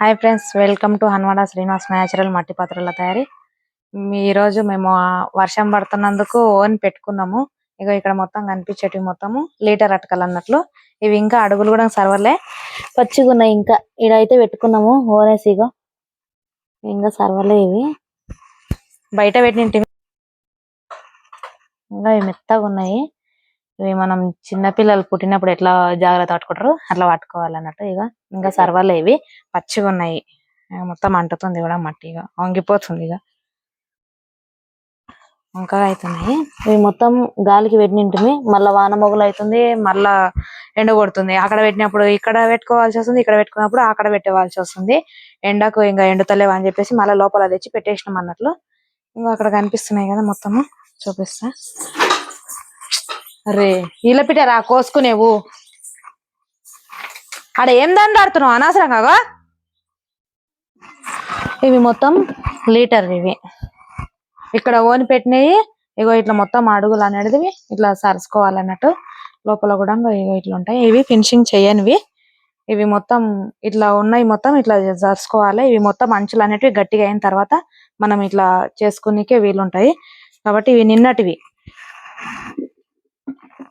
Hi friends welcome to Hanwada Srinivas natural మట్టి పాత్రల తయారీ. మీ- ఈ రోజు మేము వర్షం పడుతున్నందుకు ఓన్ పెట్టుకున్నాము. ఇగో ఇక్కడ మొత్తం కనిపించేటివి మొత్తము లీటర్ అటకలు అన్నట్లు. ఇవి ఇంకా అడుగులు కూడా సర్వర్లే పచ్చిగా ఉన్నాయి ఇంకా. ఇడైతే పెట్టుకున్నాము ఓనేసి ఇగో. ఇంకా సర్వర్లే ఇవి. బయట పెట్టినవి ఇంకా ఇవి మెత్తగా ఉన్నాయి. ఇవి మనం చిన్న పిల్లలు పుట్టినప్పుడు ఎట్లా జాగ్రత్త పట్టుకుంటారు అట్లా పట్టుకోవాలన్నట్టు ఇక ఇంకా సర్వర్లే ఇవి పచ్చిగా ఉన్నాయి. మొత్తం అంటుతుంది కూడా మట్టి ఇక వంగిపోతుంది ఇక ఇంకా అవుతున్నాయి ఇవి మొత్తం గాలికి పెట్టింటిమి. మళ్ళీ వాన మొగలు అవుతుంది మళ్ళా ఎండ కొడుతుంది. అక్కడ పెట్టినప్పుడు ఇక్కడ పెట్టుకోవాల్సి వస్తుంది ఇక్కడ పెట్టుకున్నప్పుడు అక్కడ పెట్టేవాల్సి వస్తుంది. ఎండకు ఇంకా ఎండుతలేవు అని చెప్పేసి మళ్ళీ లోపల తెచ్చి పెట్టేసినాం అన్నట్లు. ఇంకా అక్కడ కనిపిస్తున్నాయి కదా మొత్తము. చూపిస్తా. రే ఇలా పిటారా కోసుకునేవు. ఆడ ఏం దాన్ని అనవసరం అనవసరంగా ఇవి మొత్తం లీటర్ ఇవి. ఇక్కడ ఓని పెట్టినవి ఇగో ఇట్లా మొత్తం అడుగులు అనేది ఇట్లా సరుసుకోవాలన్నట్టు. లోపల కూడా ఇగో ఇట్లా ఉంటాయి. ఇవి ఫినిషింగ్ చేయనివి ఇవి మొత్తం ఇట్లా ఉన్నాయి మొత్తం ఇట్లా జరుసుకోవాలి ఇవి మొత్తం అంచులు అనేటివి గట్టిగా అయిన తర్వాత మనం ఇట్లా చేసుకునేకే వీలుంటాయి. కాబట్టి ఇవి నిన్నటివి.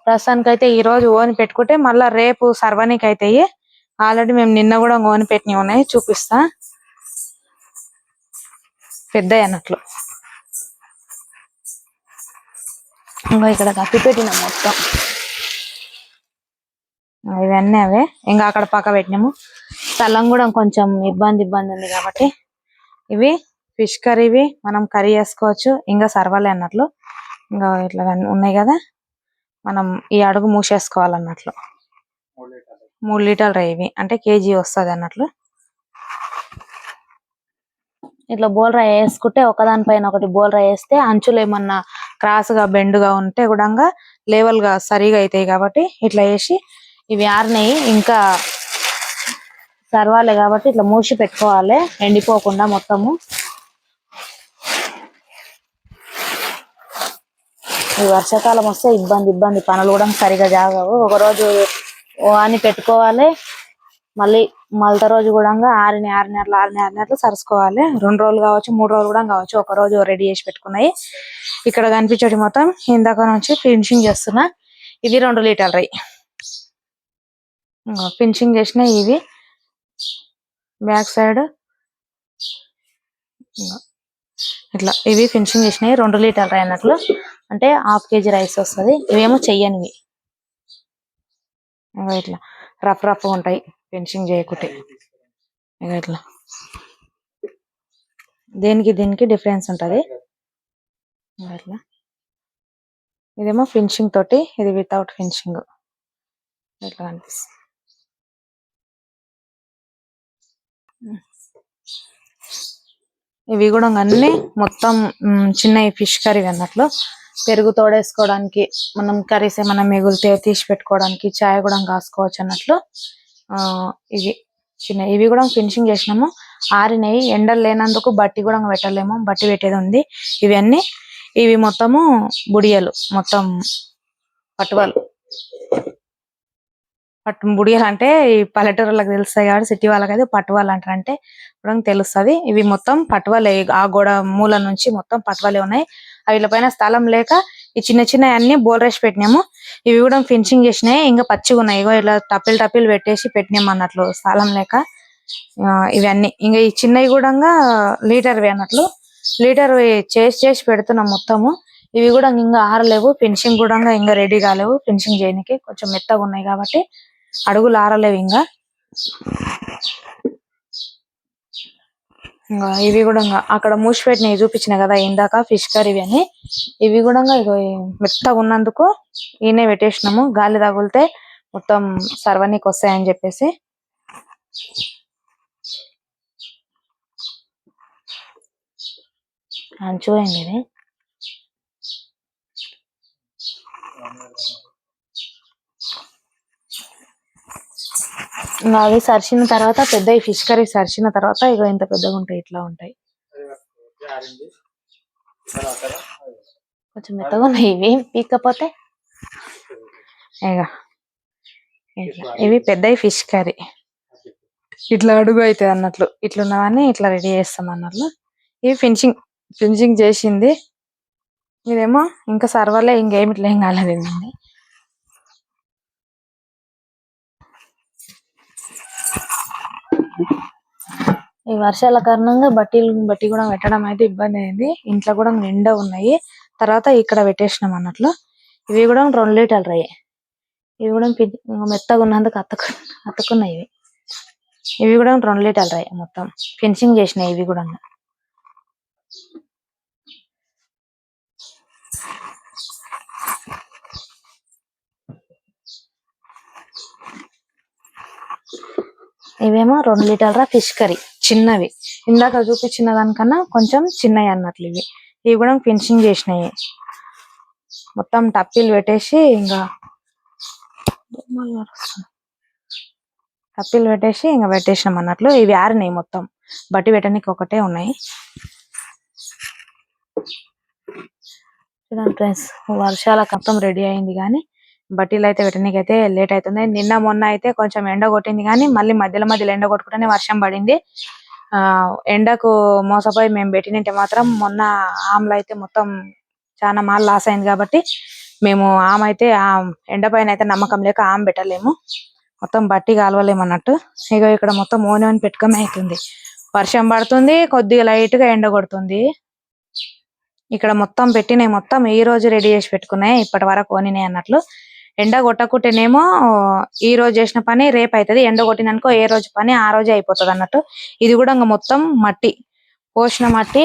ప్రస్తుతానికి అయితే ఈ రోజు ఓని పెట్టుకుంటే మళ్ళా రేపు సర్వనికి అవుతాయి ఆల్రెడీ మేము నిన్న కూడా ఓని పెట్టినవి ఉన్నాయి చూపిస్తా. పెద్ద అన్నట్లు. ఇంకా ఇక్కడ కప్పి పెట్టిన మొత్తం. ఇవన్నీ అవే. ఇంకా అక్కడ పక్క పెట్టినాము. స్థలం కూడా కొంచెం ఇబ్బంది ఇబ్బంది ఉంది కాబట్టి ఇవి ఫిష్ కర్రీవి మనం కర్రీ చేసుకోవచ్చు. ఇంకా సర్వాలే అన్నట్లు. ఇంకా ఇట్లా ఉన్నాయి కదా. మనం ఈ అడుగు మూసేసుకోవాలన్నట్లు. మూడు లీటర్లు ఇవి. అంటే కేజీ వస్తుంది అన్నట్లు. ఇట్లా బోల్రా వేసుకుంటే ఒకదానిపైన ఒకటి బోల్రా వేస్తే అంచులు ఏమన్నా క్రాస్గా బెండుగా ఉంటే కూడా లేవల్గా సరిగా అవుతాయి కాబట్టి ఇట్లా వేసి ఇవి ఆరినాయి. ఇంకా సర్వాలే కాబట్టి ఇట్లా మూసి పెట్టుకోవాలి. ఎండిపోకుండా మొత్తము. ఈ వర్షాకాలం వస్తే ఇబ్బంది ఇబ్బంది. పనులు కూడా సరిగా జాగవు ఒక రోజు అని పెట్టుకోవాలి. మళ్ళీ మళ్ళీ రోజు కూడా ఆరిని ఆరు ఆరు నెలలు సరుసుకోవాలి. రెండు రోజులు కావచ్చు మూడు రోజులు కూడా కావచ్చు. ఒక రోజు రెడీ చేసి పెట్టుకున్నాయి. ఇక్కడ కనిపించేటి మొత్తం ఇందాక నుంచి ఫినిషింగ్ చేస్తున్నా. ఇది రెండు లీటర్లు ఫినిషింగ్ చేసిన ఇవి. Back side. ఇట్లా ఇవి ఫినిషింగ్ చేసినాయి. రెండు లీటర్లు అన్నట్లు. అంటే హాఫ్ కేజీ రైస్ వస్తది. ఇవేమో చెయ్యనివి. ఇంకా ఇట్లా రఫ్ రఫ్ ఉంటాయి. ఫినిషింగ్ చేయకుంటే. ఇట్లా. దేనికి దీనికి డిఫరెన్స్ ఉంటది. ఇట్లా. ఇదేమో ఫినిషింగ్ తోటి ఇది వితౌట్ ఫినిషింగ్ ఇట్లా కనిపిస్తుంది. ఇవి కూడా అన్నీ మొత్తం చిన్న ఫిష్ కర్రీ అన్నట్లు పెరుగు తోడేసుకోవడానికి మనం కర్రీస్ ఏమైనా మిగిలితే తీసి పెట్టుకోవడానికి చాయ్ కూడా కాసుకోవచ్చు అన్నట్లు ఆ ఇవి చిన్న ఇవి కూడా ఫినిషింగ్ చేసినాము. ఆరినాయి ఎండలు లేనందుకు బట్టి కూడా పెట్టలేము. బట్టి పెట్టేది ఉంది. ఇవన్నీ ఇవి మొత్తము బుడియలు మొత్తం పట్టువలు పట్టు బుడియలు అంటే ఈ పల్లెటూరులకు తెలుస్తాయి కాబట్టి సిటీ వాళ్ళకి అయితే పట్టువాలు అంటారు అంటే కూడా తెలుస్తది. ఇవి మొత్తం పట్టువాలే ఆ గోడ మూల నుంచి మొత్తం పట్టువాలే ఉన్నాయి. వీళ్ళ పైన స్థలం లేక ఈ చిన్న చిన్న అన్ని బోల్రేసి పెట్టినాము. ఇవి కూడా ఫినిషింగ్ చేసినాయి. ఇంకా పచ్చిగా ఉన్నాయి. ఇగో ఇలా టపిల్ టపిల్ పెట్టేసి పెట్టినాము అన్నట్లు స్థలం లేక. ఇవన్నీ. ఇంకా ఈ చిన్నవి కూడా లీటర్వి అన్నట్లు. లీటర్ చేసి చేసి పెడుతున్నాం మొత్తము. ఇవి కూడా ఇంకా ఆరలేవు. ఫినిషింగ్ కూడా ఇంకా రెడీ కాలేవు. ఫినిషింగ్ చేయడానికి కొంచెం మెత్తగా ఉన్నాయి కాబట్టి అడుగులు ఆరలేవు ఇంకా. ఇంకా ఇవి కూడా అక్కడ మూసి పెట్టినవి చూపించిన కదా ఇందాక ఫిష్ కర్రీ అని. ఇవి కూడా ఇగో మెత్తగా ఉన్నందుకు ఈయనే పెట్టేసినాము. గాలి తగిలితే మొత్తం సర్వనీకి వస్తాయని చెప్పేసి. చూడండి ఇది. అవి సరిచిన తర్వాత పెద్ద ఫిష్ కర్రీ సరిచిన తర్వాత ఇగో ఇంత పెద్దగా ఉంటాయి ఇట్లా ఉంటాయి. కొంచెం మెత్తగా ఉన్నాయి ఇవి. పీక్కపోతే ఇక ఇవి పెద్ద ఫిష్ కర్రీ. ఇట్లా అడుగు అవుతుంది అన్నట్లు. ఇట్లున్నవన్నీ ఇట్లా రెడీ చేస్తాం అన్నట్లు. ఇవి ఫినిషింగ్ ఫినిషింగ్ చేసింది. ఇదేమో ఇంకా సర్వర్లే ఇంకేమి ఇట్లా ఏం కాలేదు ఈ వర్షాల కారణంగా బట్టీలు బట్టి కూడా పెట్టడం అయితే ఇబ్బంది అయింది. ఇంట్లో కూడా నిండా ఉన్నాయి. తర్వాత ఇక్కడ పెట్టేసినాం అన్నట్లు. ఇవి కూడా రెండు లీటర్లు అయ్యాయి ఇవి కూడా పి- మెత్తగా ఉన్నందుకు అతుకు అతుకున్నాయి ఇవి. ఇవి కూడా రెండు లీటర్లు అయ్యాయి మొత్తం. ఫినిషింగ్ చేసినాయి ఇవి కూడా. ఇవేమో రెండు లీటర్ల ఫిష్ కర్రీ. చిన్నవి. ఇందాక చూపించిన దానికన్నా కొంచెం చిన్నవి అన్నట్లు ఇవి. ఇవి కూడా ఫినిషింగ్ చేసినాయి. మొత్తం టప్పీలు పెట్టేసి ఇంకా టప్పీలు పెట్టేసి ఇంకా పెట్టేసినాం అన్నట్లు. ఇవి ఆరినాయి మొత్తం. బట్టి పెట్టడానికి ఒకటే ఉన్నాయి. చూడండి ఫ్రెండ్స్ వర్షాల మొత్తం రెడీ అయింది కానీ బట్టీలు అయితే పెట్టడానికి అయితే లేట్ అవుతుంది నిన్న మొన్న అయితే కొంచెం ఎండ కొట్టింది కానీ మళ్ళీ మధ్యలో మధ్యలో ఎండ కొట్టుకుంటేనే వర్షం పడింది. ఆ ఎండకు మోసపోయి మేము పెట్టినంటే మాత్రం మొన్న ఆమ్లో అయితే మొత్తం చాలా మాల్ లాస్ అయింది కాబట్టి మేము ఆమె అయితే ఆ ఎండ పైన అయితే నమ్మకం లేక ఆమె పెట్టలేము. మొత్తం బట్టి కాలవలేము అన్నట్టు. ఇక ఇక్కడ మొత్తం ఓని ఓని పెట్టుకొని అవుతుంది వర్షం పడుతుంది కొద్దిగా లైట్గా ఎండ కొడుతుంది. ఇక్కడ మొత్తం పెట్టినాయి మొత్తం ఈ రోజు రెడీ చేసి పెట్టుకున్నాయి. ఇప్పటి వరకు ఓనినాయి అన్నట్లు. ఎండ కొట్టకుంటేనేమో ఈ రోజు చేసిన పని రేపు అవుతుంది ఎండ కొట్టిననుకో ఏ రోజు పని ఆ రోజే అయిపోతుంది అన్నట్టు ఇది కూడా ఇంకా మొత్తం మట్టి. పోసిన మట్టి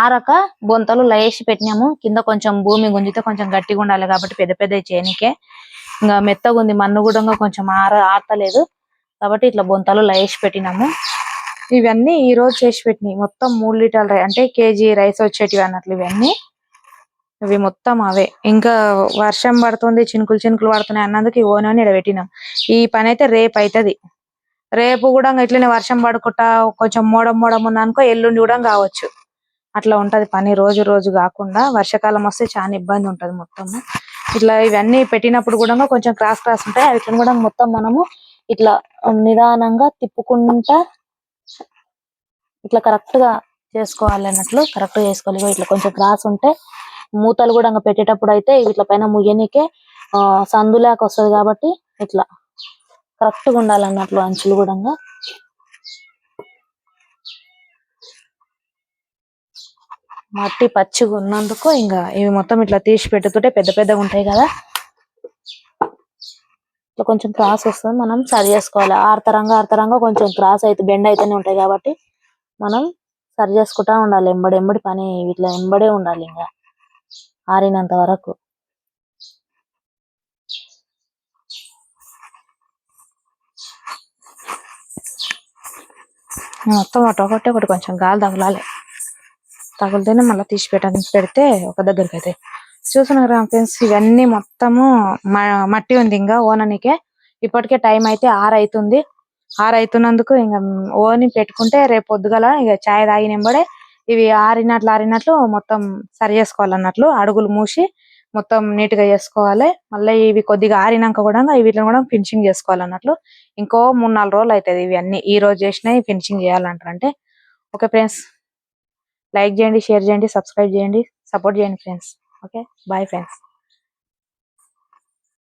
ఆరక బొంతలు లయేసి పెట్టినాము. కింద కొంచెం భూమి గుంజితే కొంచెం గట్టిగా ఉండాలి కాబట్టి పెద్ద పెద్ద చేయనికే ఇంకా మెత్తగా ఉంది. మన్ను కూడా కొంచెం ఆర ఆరతలేదు. కాబట్టి ఇట్లా బొంతలు లయేసి పెట్టినాము. ఇవన్నీ ఈ రోజు చేసి పెట్టినాయి. మొత్తం మూడు లీటర్ల అంటే కేజీ రైస్ వచ్చేటివి అన్నట్లు ఇవన్నీ. ఇవి మొత్తం అవే. ఇంకా వర్షం పడుతుంది చినుకులు చినుకులు పడుతున్నాయి అన్నందుకు ఈ అని ఇడబెట్టినాం పెట్టినాం ఈ పని అయితే రేపు అవుతుంది రేపు కూడా ఇట్లనే వర్షం పడుకుంటా కొంచెం మోడం మోడం ఉంది అనుకో ఎల్లుండి కూడా కావచ్చు. అట్లా ఉంటది పని రోజు రోజు కాకుండా వర్షాకాలం వస్తే చాలా ఇబ్బంది ఉంటది మొత్తం. ఇట్లా ఇవన్నీ పెట్టినప్పుడు కూడా కొంచెం క్రాస్ క్రాస్ ఉంటాయి. అవి కూడా మొత్తం మనము ఇట్లా నిదానంగా తిప్పుకుంటా ఇట్లా కరెక్ట్గా చేసుకోవాలి అన్నట్లు కరెక్ట్గా చేసుకోవాలి. ఇట్లా కొంచెం క్రాస్ ఉంటే మూతలు కూడా ఇంకా పెట్టేటప్పుడు అయితే ఇట్లా పైన ముయ్యనికే సందు సందులాక వస్తది కాబట్టి ఇట్లా కరెక్ట్గా ఉండాలి అంచులు కూడా మట్టి పచ్చిగా ఉన్నందుకు ఇంకా ఇవి మొత్తం ఇట్లా తీసి పెట్టుతుంటే పెద్ద పెద్దగా ఉంటాయి కదా. ఇట్లా కొంచెం క్రాస్ వస్తుంది. మనం సరి చేసుకోవాలి. ఆర్తరంగా ఆర్తరంగా కొంచెం క్రాస్ అయితే బెండ్ అయితేనే ఉంటాయి కాబట్టి మనం సరి చేసుకుంటా ఉండాలి. ఎంబడి ఎంబడి పని ఇట్లా ఎంబడే ఉండాలి ఇంకా. ఆరినంత వరకు. మొత్తం ఒకటి ఒకటి కొంచెం గాలి తగలాలి. తగిలితేనే మళ్ళీ తీసి పెట్టడానికి పెడితే ఒక దగ్గరికి అయితే చూస్తున్నారు ఫ్రెండ్స్ ఇవన్నీ మొత్తము మ- మట్టి ఉంది ఇంకా ఓననికే. ఇప్పటికే టైం అయితే ఆరు అవుతుంది ఆరు అవుతున్నందుకు ఇంకా ఓని పెట్టుకుంటే రేపు పొద్దుగల ఇక చాయ్ తాగినంబడే ఇవి ఆరినట్లు ఆరినట్లు మొత్తం సరి చేసుకోవాలన్నట్లు అడుగులు మూసి మొత్తం నీట్గా చేసుకోవాలి. మళ్ళీ ఇవి కొద్దిగా ఆరినాక కూడా వీటిని కూడా ఫినిషింగ్ చేసుకోవాలన్నట్లు ఇంకో మూడు నాలుగు రోజులు అవుతుంది ఇవి అన్ని. ఈ రోజు చేసినవి ఫినిషింగ్ చేయాలంటారంటే ఓకే ఫ్రెండ్స్ లైక్ చేయండి షేర్ చేయండి సబ్స్క్రైబ్ చేయండి సపోర్ట్ చేయండి ఫ్రెండ్స్. Okay bye friends.